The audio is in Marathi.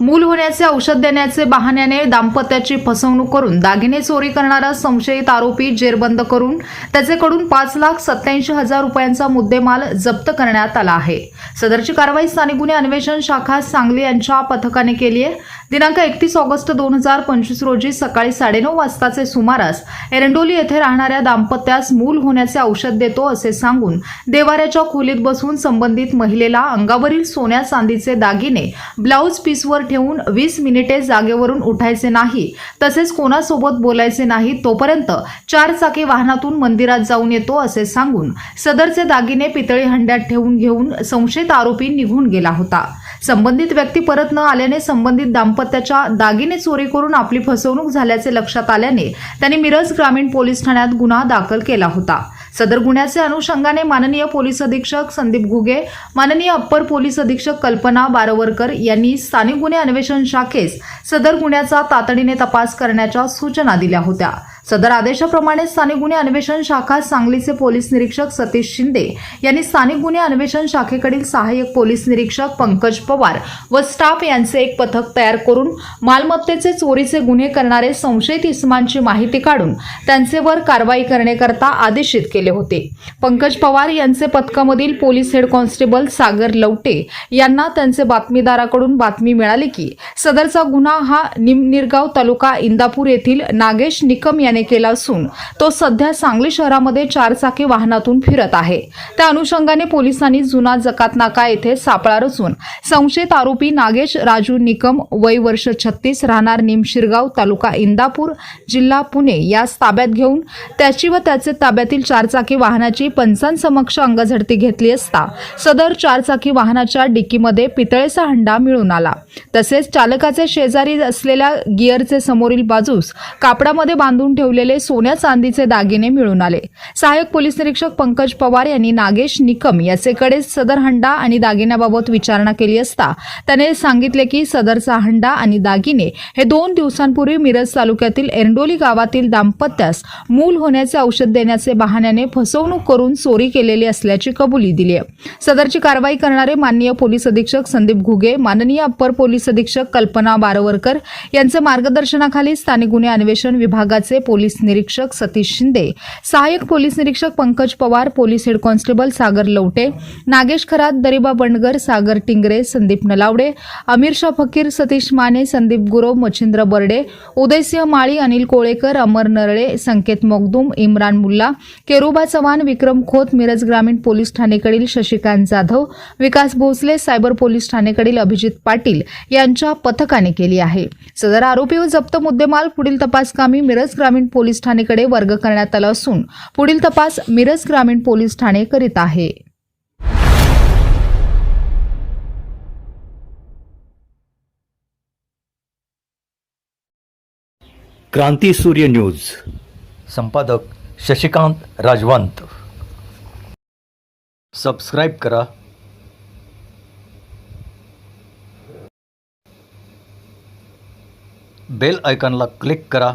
मूल होण्याचे औषध देण्याचे बहाण्याने दाम्पत्याची फसवणूक करून दागिने चोरी करणारा संशयित आरोपी जेरबंद करून त्याचेकडून पाच लाख सत्याऐंशी हजार रुपयांचा मुद्देमाल जप्त करण्यात आला आहे. सदरची कारवाई स्थानिक गुन्हे अन्वेषण शाखा सांगली यांच्या पथकाने केली आहे. दिनांक एकतीस ऑगस्ट दोन हजार पंचवीस रोजी सकाळी साडेनऊ वाजताचे सुमारास एरंडोली येथे राहणाऱ्या दाम्पत्यास मूल होण्याचे औषध देतो असे सांगून देवाऱ्याच्या खोलीत बसून संबंधित महिलेला अंगावरील सोन्या चांदीचे दागिने ब्लाऊज पीसवर ठेवून वीस मिनिटे जागेवरून उठायचे नाही तसेच कोणासोबत बोलायचे नाही तोपर्यंत चार चाकी वाहनातून मंदिरात जाऊन येतो असे सांगून सदरचे दागिने पितळी हंड्यात ठेवून घेऊन संशयित आरोपी निघून गेला होता. संबंधित व्यक्ती परत न आल्याने संबंधित दाम्पत्याच्या दागिने चोरी करून आपली फसवणूक झाल्याचे लक्षात आल्याने त्यांनी मिरज ग्रामीण पोलीस ठाण्यात गुन्हा दाखल केला होता. सदर गुन्ह्याचे अनुषंगाने माननीय पोलीस अधीक्षक संदीप घुगे माननीय अप्पर पोलीस अधीक्षक कल्पना बारवरकर यांनी स्थानिक गुन्हे अन्वेषण शाखेस सदर गुन्ह्याचा तातडीने तपास करण्याच्या सूचना दिल्या होत्या. सदर आदेशाप्रमाणे स्थानिक गुन्हे अन्वेषण शाखा सांगलीचे पोलीस निरीक्षक सतीश शिंदे यांनी स्थानिक गुन्हे अन्वेषण शाखेकडील सहाय्यक पोलीस निरीक्षक पंकज पवार व स्टाफ यांचे एक पथक तयार करून मालमत्तेचे चोरीचे गुन्हे करणारे संशयित इस्मांची माहिती काढून त्यांचेवर कारवाई करण्याकरता आदेशित केले होते. पंकज पवार यांचे पथकामधील police head constable Sagar Lavate यांना त्यांचे बातमीदाराकडून बातमी मिळाली की सदरचा गुन्हा हा निमनिरगाव तालुका इंदापूर येथील नागेश निकम याने केला असून तो सध्या सांगली शहरामध्ये चारचाकी वाहनातून फिरत आहे. त्या अनुषंगाने पोलिसांनी जुना जकात नाका येथे सापळा रचून संशयित आरोपी नागेश राजू निकम वय वर्ष छत्तीस राहणार निमशिरगाव तालुका इंदापूर जिल्हा पुणे यास ताब्यात घेऊन त्याची व त्याचे ताब्यातील चारचाकी वाहनाची पंचांसमक्ष अंगझडती घेतली असता सदर चारचाकी वाहनाच्या डिकीमध्ये पितळेचा हंडा मिळून आला. तसेच चालकाचे शेजारी असलेल्या गिअरचे समोरील बाजूस कापडामध्ये बांधून ठेव ठेवलेले सोन्या चांदीचे दागिने मिळून आले. सहाय्यक पोलीस निरीक्षक पंकज पवार यांनी नागेश निकम याचेकडे सदर हंडा आणि दागिन्याबाबत विचारणा केली असता त्याने सांगितले की सदरचा हंडा आणि दागिने हे दोन दिवसांपूर्वी मिरज तालुक्यातील एरंडोली गावातील दाम्पत्यास मूल होण्याचे औषध देण्याचे बहाण्याने फसवणूक करून चोरी केलेली असल्याची कबुली दिली आहे. सदरची कारवाई करणारे माननीय पोलीस अधीक्षक संदीप घुगे माननीय अप्पर पोलीस अधीक्षक कल्पना बारवरकर यांचे मार्गदर्शनाखाली स्थानिक गुन्हे अन्वेषण विभागाचे पोलीस निरीक्षक सतीश शिंदे सहाय्यक पोलीस निरीक्षक Pankaj Pawar police head constable Sagar Lavate Nagesh Kharat Dariba Bandgar Sagar Tingre Sandeep Nalawade Amir Shah Fakir Satish Mane Sandeep Gurav Machhindra Barde Uday Singh माळी अनिल कोळेकर अमर नरळे संकेत मोगदुम इम्रान मुल्ला केरुबा चव्हाण विक्रम खोत मिरज ग्रामीण पोलीस ठाणेकडील शशिकांत जाधव विकास भोसले सायबर पोलीस ठाणेकडील अभिजित पाटील यांच्या पथकाने केली आहे. सदर आरोपी व जप्त मुद्देमाल पुढील तपासकामी मिरज ग्रामीण पोलीस ठाणेकडे वर्ग करण्यात आला असून पुढील तपास मिरज ग्रामीण पोलीस ठाणे करीत आहे. क्रांती सूर्य न्यूज. संपादक शशिकांत राजवंत. सबस्क्राईब करा. बेल आयकॉनला क्लिक करा.